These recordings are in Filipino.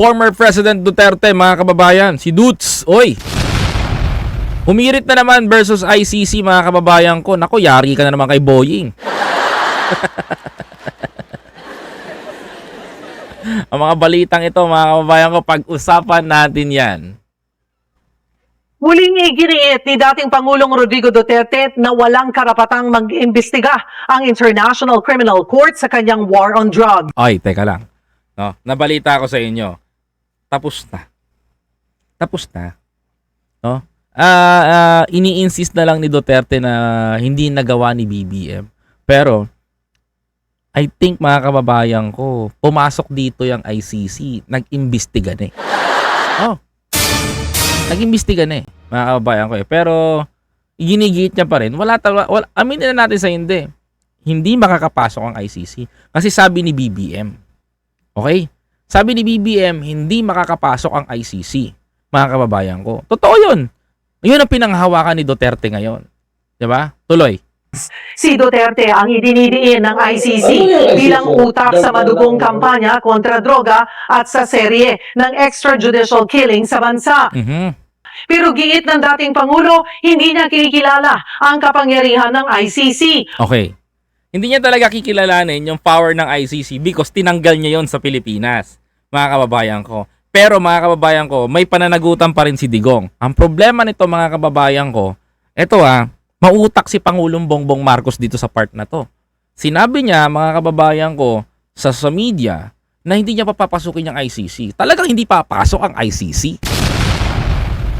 former President Duterte, mga kababayan, si Dutz. Oy! Humirit na naman versus ICC, mga kababayan ko. Nako, yari ka na naman kay Boying. Ang mga balitang ito, mga kababayan ko, pag-usapan natin yan. Muling iginiit ni dating Pangulong Rodrigo Duterte na walang karapatang mag-imbestiga ang International Criminal Court sa kanyang war on drugs. Ay, teka lang. No, nabalita ko sa inyo. Tapos na. Tapos na. No? Ah, ah, ini-insist na lang ni Duterte na hindi nagawa ni BBM. Pero I think mga kababayan ko, pumasok dito yung ICC, nag-imbestiga na eh. Oh. Nag-imbestiga na eh, mga kababayan ko eh. Pero ginigit niya pa rin. Wala talaga, wala, aminin na natin sa hindi. Hindi makakapasok ang ICC. Kasi sabi ni BBM, Okay? Sabi ni BBM, hindi makakapasok ang ICC. Mga kababayan ko. Totoo yun. Yun ang pinanghahawakan ni Duterte ngayon. 'Di ba? Tuloy. Si Duterte ang idinidiin ng ICC bilang utak sa madugong kampanya kontra droga at sa serye ng extrajudicial killing sa bansa. Mhm. Pero giit ng dating Pangulo, hindi niya kinikilala ang kapangyarihan ng ICC. Okay. Hindi niya talaga kikilalanin yung power ng ICC because tinanggal niya yon sa Pilipinas. Mga kababayan ko. Pero mga kababayan ko, may pananagutan pa rin si Digong. Ang problema nito mga kababayan ko, eto ah, mautak si Pangulong Bongbong Marcos dito sa part na to. Sinabi niya, mga kababayan ko, sa, sa media, na hindi niya papapasukin yung ICC. Talagang hindi papasok ang ICC.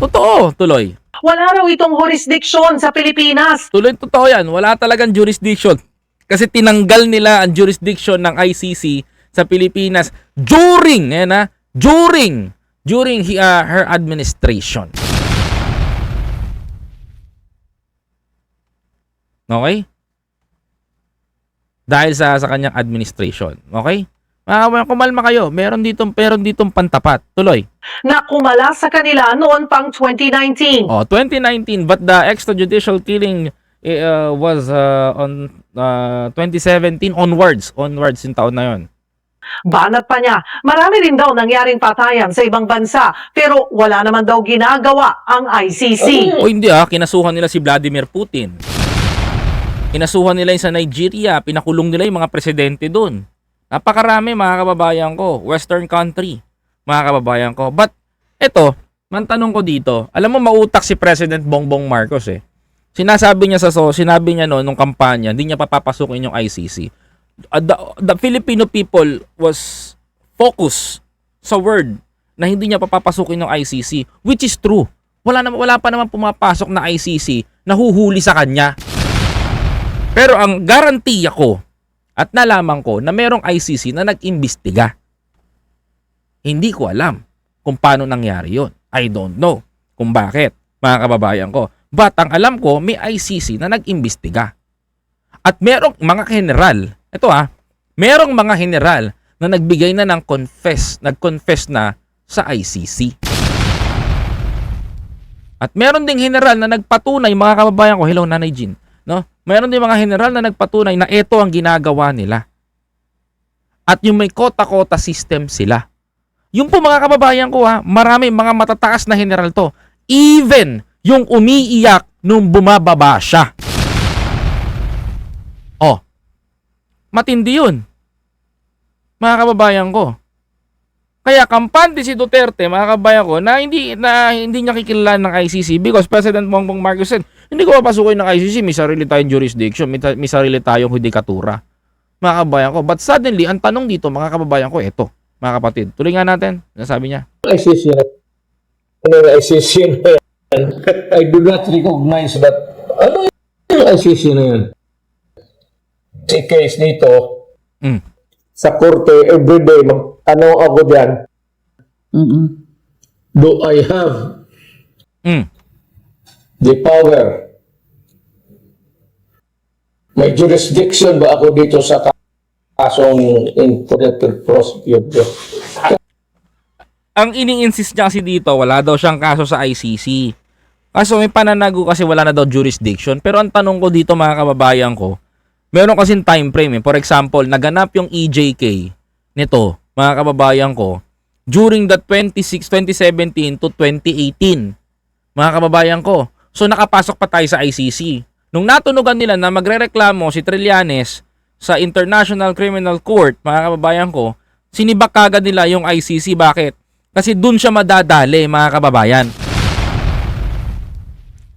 Totoo, tuloy. Wala raw itong jurisdiction sa Pilipinas. Tuloy totoo yan. Wala talagang jurisdiction. Kasi tinanggal nila ang jurisdiction ng ICC sa Pilipinas during, eh na, during, during hi- uh, her administration. Okay? Dahil sa sa kanyang administration. Okay? Kabayan, kumalma kayo. Meron ditong, meron ditong pantapat. Tuloy. na kumala sa kanila noon pang 2019. Oh, 2019 but the extrajudicial killing eh, uh, was uh, on uh, 2017 onwards, onwards yung taon na yon. Banat pa niya, marami rin daw nangyaring patayan sa ibang bansa pero wala naman daw ginagawa ang ICC. O hindi ah, kinasuhan nila si Vladimir Putin. Kinasuhan nila yung sa Nigeria, pinakulong nila yung mga presidente doon. Napakarami mga kababayan ko, western country, mga kababayan ko. But eto, man tanong ko dito, alam mo mautak si President Bongbong Marcos eh. Sinasabi niya sa so, sinabi niya no nung kampanya, hindi niya papapasukin yung ICC. Uh, the, the Filipino people was focused sa word na hindi niya papapasukin yung ICC, which is true. Wala na wala pa naman pumapasok na ICC na huhuli sa kanya. Pero ang garantiya ko at nalaman ko na merong ICC na nag-imbestiga. Hindi ko alam kung paano nangyari yon. I don't know kung bakit, mga kababayan ko. But ang alam ko, may ICC na nag-imbestiga. At merong mga general, ito ah, merong mga general na nagbigay na ng confess, nag-confess na sa ICC. At meron ding general na nagpatunay, mga kababayan ko, hello Nanay Jean, no? Meron din mga general na nagpatunay na ito ang ginagawa nila. At yung may kota-kota system sila. Yung po mga kababayan ko ha, marami mga matataas na general to. Even yung umiiyak nung bumababa siya. Matindi yun. Mga kababayan ko. Kaya kampante si Duterte, mga kababayan ko, na hindi na hindi niya kikilalan ng ICC because President Bongbong Marcos said, hindi ko papasukin ng ICC, may sarili tayong jurisdiction, may, may sarili tayong judikatura. Mga kababayan ko. But suddenly, ang tanong dito, mga kababayan ko, eto, mga kapatid. Tuloy nga natin, nasabi niya. ICC na ano yung ICC na yan? I do not recognize that. Ano yung ICC na yan? Si case nito, Mm. sa korte, everyday, magtanong ako dyan, do I have Mm. the power? May jurisdiction ba ako dito sa kasong incorrected prosecutor? Ang ini-insist niya kasi dito, wala daw siyang kaso sa ICC. Kaso may pananago kasi wala na daw jurisdiction. Pero ang tanong ko dito mga kababayan ko, meron kasing time frame. Eh. For example, naganap yung EJK nito, mga kababayan ko, during the 26 2017 to 2018. Mga kababayan ko. So nakapasok pa tayo sa ICC. Nung natunugan nila na magrereklamo si Trillanes sa International Criminal Court, mga kababayan ko, sinibak kagad nila yung ICC. Bakit? Kasi dun siya madadali, mga kababayan.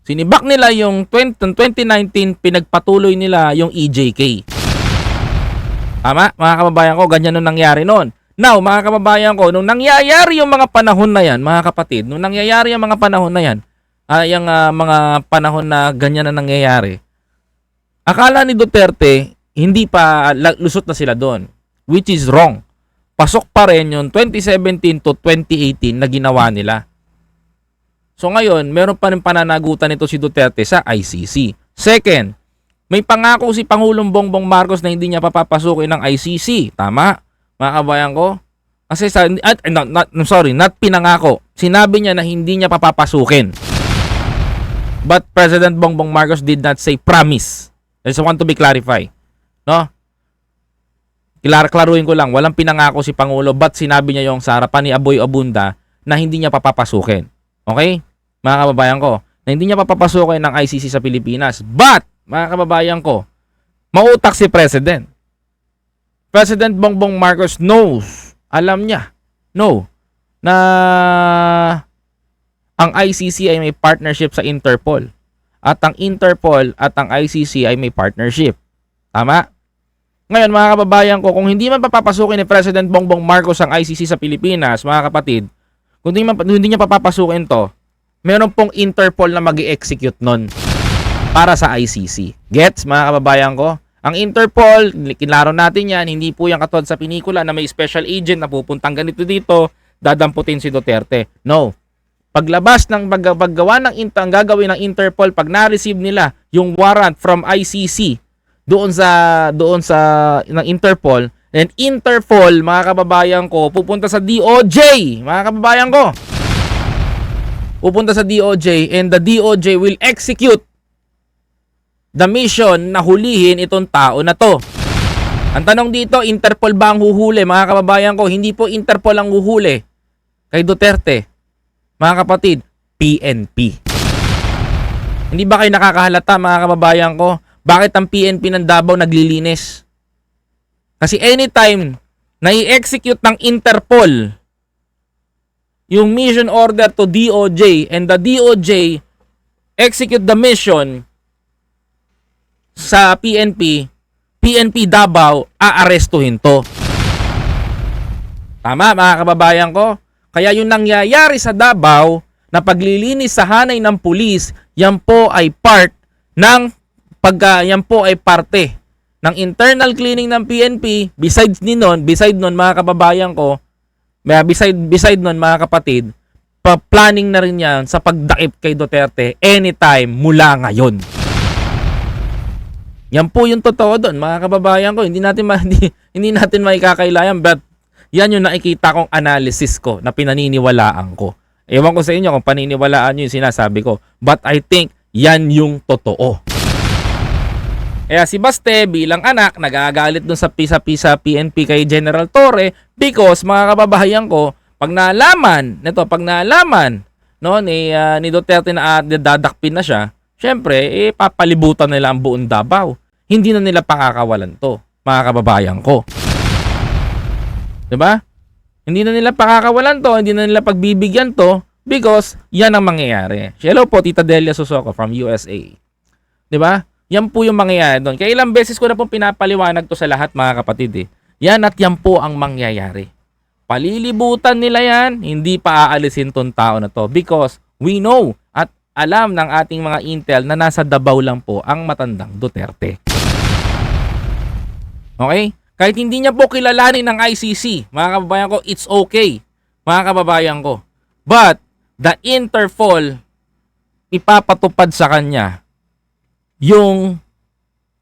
Sinibak nila yung 20, 2019, pinagpatuloy nila yung EJK. Tama, mga kababayan ko, ganyan nung nangyari noon. Now, mga kababayan ko, nung nangyayari yung mga panahon na yan, mga kapatid, nung nangyayari yung mga panahon na yan, ah, yung ah, mga panahon na ganyan na nangyayari, akala ni Duterte, hindi pa lusot na sila doon. Which is wrong. Pasok pa rin yung 2017 to 2018 na ginawa nila. So ngayon, meron pa rin pananagutan nito si Duterte sa ICC. Second, may pangako si Pangulong Bongbong Marcos na hindi niya papapasukin ng ICC. Tama, mga kabayan ko. Kasi sa, at, eh, not, not, I'm sorry, not pinangako. Sinabi niya na hindi niya papapasukin. But President Bongbong Marcos did not say promise. I just want to be clarified. No? Klar klaruhin ko lang, walang pinangako si Pangulo but sinabi niya yung sa harapan ni Aboy Abunda na hindi niya papapasukin. Okay? Mga kababayan ko, na hindi niya papapasukin ng ICC sa Pilipinas. But, mga kababayan ko, mautak si President. President Bongbong Marcos knows, alam niya, no, na ang ICC ay may partnership sa Interpol. At ang Interpol at ang ICC ay may partnership. Tama? Ngayon, mga kababayan ko, kung hindi man papapasukin ni President Bongbong Marcos ang ICC sa Pilipinas, mga kapatid, kung hindi, man, hindi niya papapasukin to, meron pong Interpol na mag execute nun para sa ICC. Gets, mga kababayan ko? Ang Interpol, kinlaro natin yan, hindi po yung katulad sa pinikula na may special agent na pupuntang ganito dito, dadamputin si Duterte. No. Paglabas ng pag, paggawa ng int- ang gagawin ng Interpol pag na-receive nila yung warrant from ICC doon sa doon sa ng Interpol and Interpol mga kababayan ko pupunta sa DOJ mga kababayan ko pupunta sa DOJ and the DOJ will execute the mission na hulihin itong tao na to. Ang tanong dito, Interpol ba ang huhuli? Mga kababayan ko, hindi po Interpol ang huhuli kay Duterte. Mga kapatid, PNP. Hindi ba kayo nakakahalata mga kababayan ko? Bakit ang PNP ng Davao naglilinis? Kasi anytime na i-execute ng Interpol yung mission order to DOJ and the DOJ execute the mission sa PNP, PNP Davao aarestuhin to. Tama mga kababayan ko? Kaya yung nangyayari sa Davao na paglilinis sa hanay ng pulis, yan po ay part ng pag yan po ay parte ng internal cleaning ng PNP besides ni nun, beside nun mga kababayan ko, beside beside nun mga kapatid, pa planning na rin yan sa pagdaip kay Duterte anytime mula ngayon. Yan po yung totoo doon, mga kababayan ko. Hindi natin ma- hindi, hindi natin maikakailayan but yan yung nakikita kong analysis ko na pinaniniwalaan ko. Ewan ko sa inyo kung paniniwalaan nyo yung sinasabi ko. But I think yan yung totoo. Kaya si Baste bilang anak nagagalit dun sa pisa-pisa PNP kay General Torre because mga kababayan ko, pag naalaman, nito pag naalaman no ni ah, ni Duterte na uh, dadakpin na siya, syempre eh papalibutan nila ang buong Davao. Hindi na nila pakakawalan to, mga kababayan ko. 'Di ba? Hindi na nila pakakawalan to, hindi na nila pagbibigyan to because yan ang mangyayari. Hello po, Tita Delia Sosoko from USA. 'Di ba? Yan po yung mangyayari doon. Kaya ilang beses ko na pong pinapaliwanag to sa lahat mga kapatid eh. Yan at yan po ang mangyayari. Palilibutan nila yan, hindi pa aalisin tong tao na to because we know at alam ng ating mga intel na nasa Davao lang po ang matandang Duterte. Okay? Kahit hindi niya po kilalanin ng ICC, mga kababayan ko, it's okay. Mga kababayan ko. But, the Interpol, ipapatupad sa kanya yung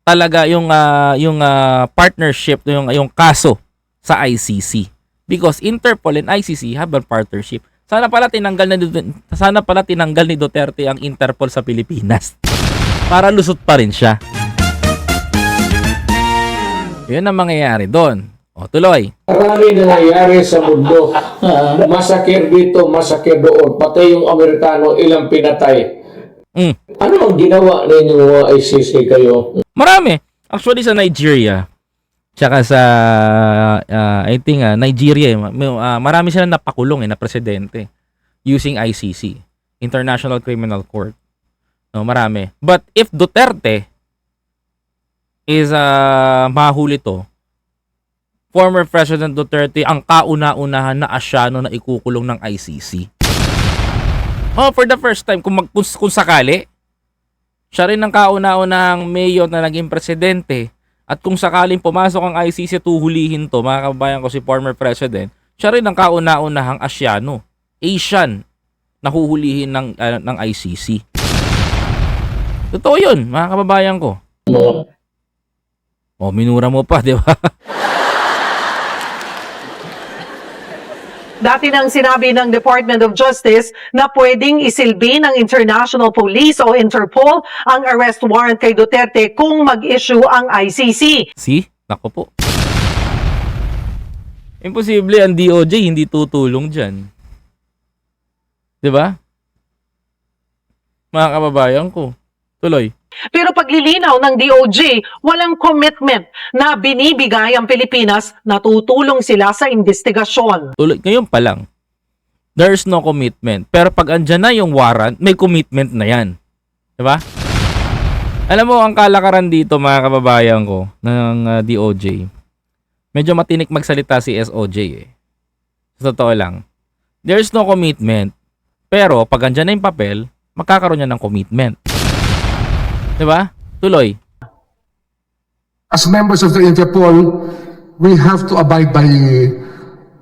talaga yung ah, yung ah, partnership yung yung kaso sa ICC because Interpol and ICC have a partnership. Sana pala tinanggal na sana pala tinanggal ni Duterte ang Interpol sa Pilipinas para lusot pa rin siya. Yun ang mangyayari doon. O, tuloy. Marami na nangyayari sa mundo. Masakir dito, masakir doon. Pati yung Amerikano, ilang pinatay. Mm. Ano ang ginawa ninyo mga ICC kayo? Marami. Actually, sa Nigeria, tsaka sa, ah, I think, ah, Nigeria, eh, ah, marami silang napakulong eh, na presidente using ICC, International Criminal Court. No, marami. But if Duterte is uh, mahuli to, former President Duterte ang kauna-unahan na asyano na ikukulong ng ICC. Oh, for the first time, kung, mag, kung, kung sakali, siya rin ang kauna-unahang mayor na naging presidente. At kung sakaling pumasok ang ICC at uhulihin to, mga kababayan ko si former president, siya rin ang kauna-unahang Asyano, Asian, na huhulihin ng, ah, ng ICC. Totoo yun, mga kababayan ko. Mga O, minura mo pa, di ba? Dati nang sinabi ng Department of Justice na pwedeng isilbi ng International Police o Interpol ang arrest warrant kay Duterte kung mag-issue ang ICC. See? Nako po. Imposible ang DOJ hindi tutulong dyan. Ba? Mga kababayan ko. Tuloy. Pero paglilinaw ng DOJ, walang commitment na binibigay ang Pilipinas na tutulong sila sa investigasyon. Tuloy. Ngayon pa lang. There's no commitment. Pero pag andyan na yung warrant, may commitment na yan. Ba? Alam mo, ang kalakaran dito mga kababayan ko ng uh, DOJ, medyo matinik magsalita si SOJ eh. Sa totoo lang. There's no commitment. Pero pag andyan na yung papel, magkakaroon niya ng commitment. Di ba? Tuloy. as members of the Interpol, we have to abide by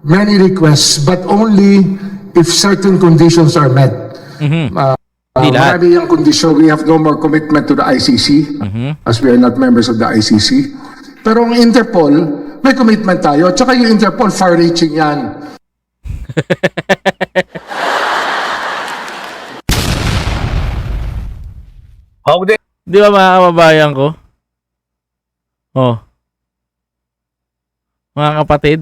many requests, but only if certain conditions are met. Mhm. Uh, Hindi lahat. marami yung condition, we have no more commitment to the ICC, Mhm. as we are not members of the ICC. Pero ang Interpol, may commitment tayo. Tsaka yung Interpol, far-reaching yan. Di ba mga kababayan ko? Oh. Mga kapatid,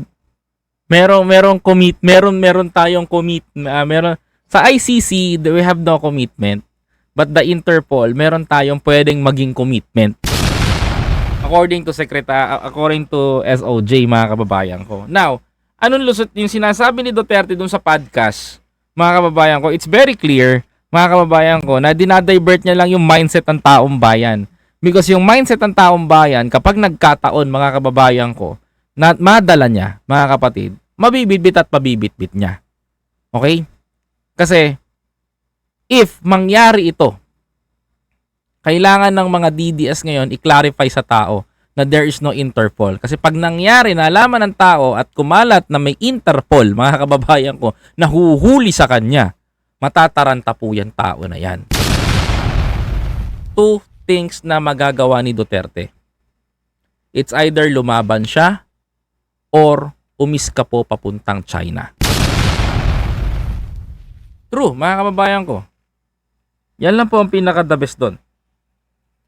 merong merong commit, meron meron tayong commit, ah, meron sa ICC we have no commitment. But the Interpol, meron tayong pwedeng maging commitment. According to Secretary, according to SOJ, mga kababayan ko. Now, anong lusot yung sinasabi ni Duterte dun sa podcast, mga kababayan ko, it's very clear, mga kababayan ko, na dinadivert niya lang yung mindset ng taong bayan. Because yung mindset ng taong bayan, kapag nagkataon, mga kababayan ko, na madala niya, mga kapatid, mabibitbit at mabibitbit niya. Okay? Kasi, if mangyari ito, kailangan ng mga DDS ngayon i-clarify sa tao na there is no Interpol. Kasi pag nangyari na alaman ng tao at kumalat na may Interpol, mga kababayan ko, na huhuli sa kanya, matataranta po yan tao na yan. Two things na magagawa ni Duterte. It's either lumaban siya or umiska po papuntang China. True, mga kababayan ko. Yan lang po ang pinaka-the best doon.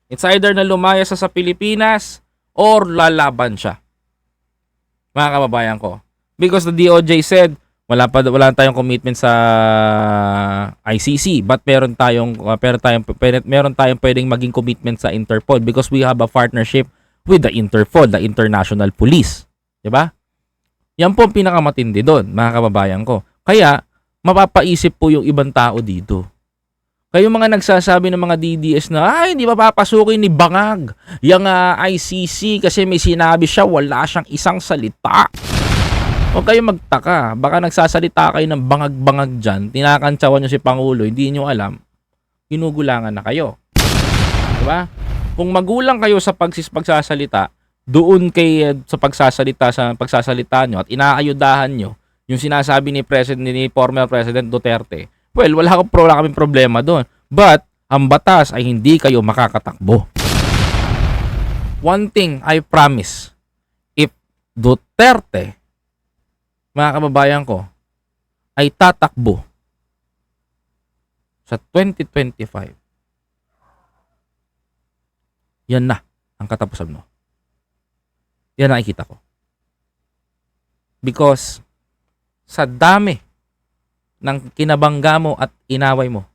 It's either na lumaya siya sa Pilipinas or lalaban siya. Mga kababayan ko. Because the DOJ said, wala pa wala tayong commitment sa ICC but meron tayong uh, meron tayong meron tayong pwedeng maging commitment sa Interpol because we have a partnership with the Interpol, the International Police. 'Di ba? Yan po ang pinakamatindi doon, mga kababayan ko. Kaya mapapaisip po yung ibang tao dito. Kayo mga nagsasabi ng mga DDS na, ay, hindi ba papasukin ni Bangag yung ah, ICC kasi may sinabi siya, wala siyang isang salita. Huwag kayo magtaka. Baka nagsasalita kayo ng bangag-bangag dyan, tinakantsawan nyo si Pangulo, hindi nyo alam, ginugulangan na kayo. Diba? Kung magulang kayo sa pagsis pagsasalita, doon kay sa pagsasalita sa pagsasalita nyo at inaayudahan nyo yung sinasabi ni President ni former President Duterte. Well, wala akong wala kaming problema doon. But ang batas ay hindi kayo makakatakbo. One thing I promise, if Duterte, mga kababayan ko, ay tatakbo sa 2025, yan na ang katapusan mo. Yan nakikita ko. Because sa dami ng kinabangga mo at inaway mo,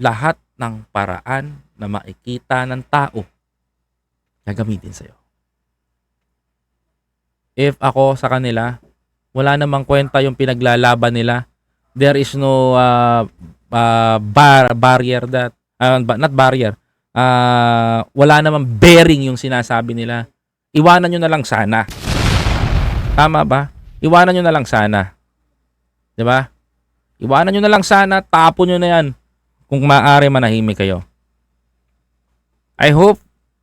lahat ng paraan na makikita ng tao gagamitin sa'yo. If ako sa kanila, wala namang kwenta yung pinaglalaban nila. There is no uh, uh, bar, barrier that, uh, not barrier, uh, wala namang bearing yung sinasabi nila. Iwanan nyo na lang sana. Tama ba? Iwanan nyo na lang sana. 'Di ba? Iwanan nyo na lang sana, tapon nyo na yan. Kung maaari manahimik kayo. I hope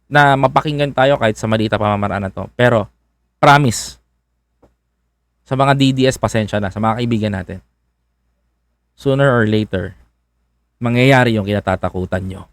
na mapakinggan tayo kahit sa maliit na pamamaraan na to. Pero, promise, sa mga DDS, pasensya na, sa mga kaibigan natin. Sooner or later, mangyayari yung kinatatakutan nyo.